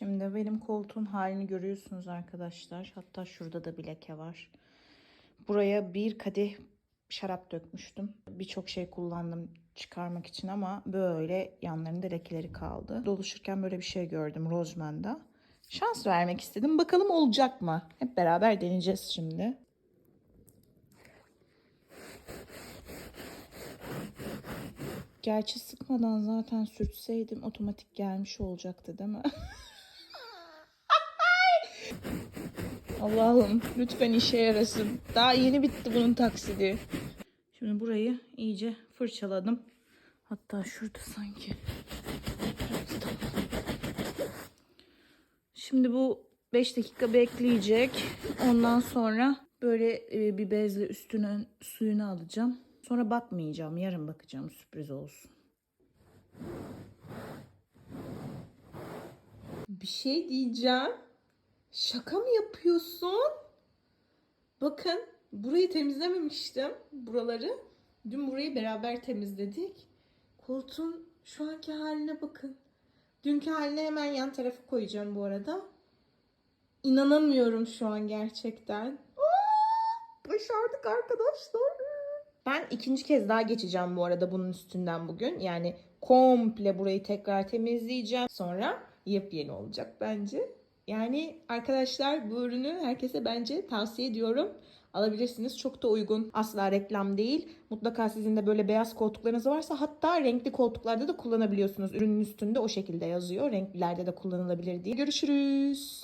Şimdi benim koltuğun halini görüyorsunuz arkadaşlar. Hatta şurada da bir leke var. Buraya bir kadeh şarap dökmüştüm. Birçok şey kullandım çıkarmak için ama böyle yanlarında lekeleri kaldı. Doluşurken böyle bir şey gördüm Roseman'da. Şans vermek istedim. Bakalım olacak mı? Hep beraber deneyeceğiz şimdi. Gerçi sıkmadan zaten sürtseydim otomatik gelmiş olacaktı değil mi? Allah'ım lütfen işe yarasın. Daha yeni bitti bunun taksidi. Şimdi burayı iyice fırçaladım. Hatta şurada sanki. Şimdi bu 5 dakika bekleyecek. Ondan sonra böyle e, bir bezle üstüne suyunu alacağım. Sonra bakmayacağım. Yarın bakacağım. Sürpriz olsun. Bir şey diyeceğim. Şaka mı yapıyorsun? Bakın burayı temizlememiştim. Buraları. Dün burayı beraber temizledik. Koltuğun şu anki haline bakın. Dünkü haline hemen yan tarafa koyacağım bu arada. İnanamıyorum şu an gerçekten. Aa, başardık arkadaşlar. Ben ikinci kez daha geçeceğim bu arada bunun üstünden bugün. Yani komple burayı tekrar temizleyeceğim. Sonra yepyeni olacak bence. Yani arkadaşlar bu ürünü herkese bence tavsiye ediyorum. Alabilirsiniz. Çok da uygun. Asla reklam değil. Mutlaka sizin de böyle beyaz koltuklarınız varsa hatta renkli koltuklarda da kullanabiliyorsunuz. Ürünün üstünde o şekilde yazıyor. Renklilerde de kullanılabilir diye. Görüşürüz.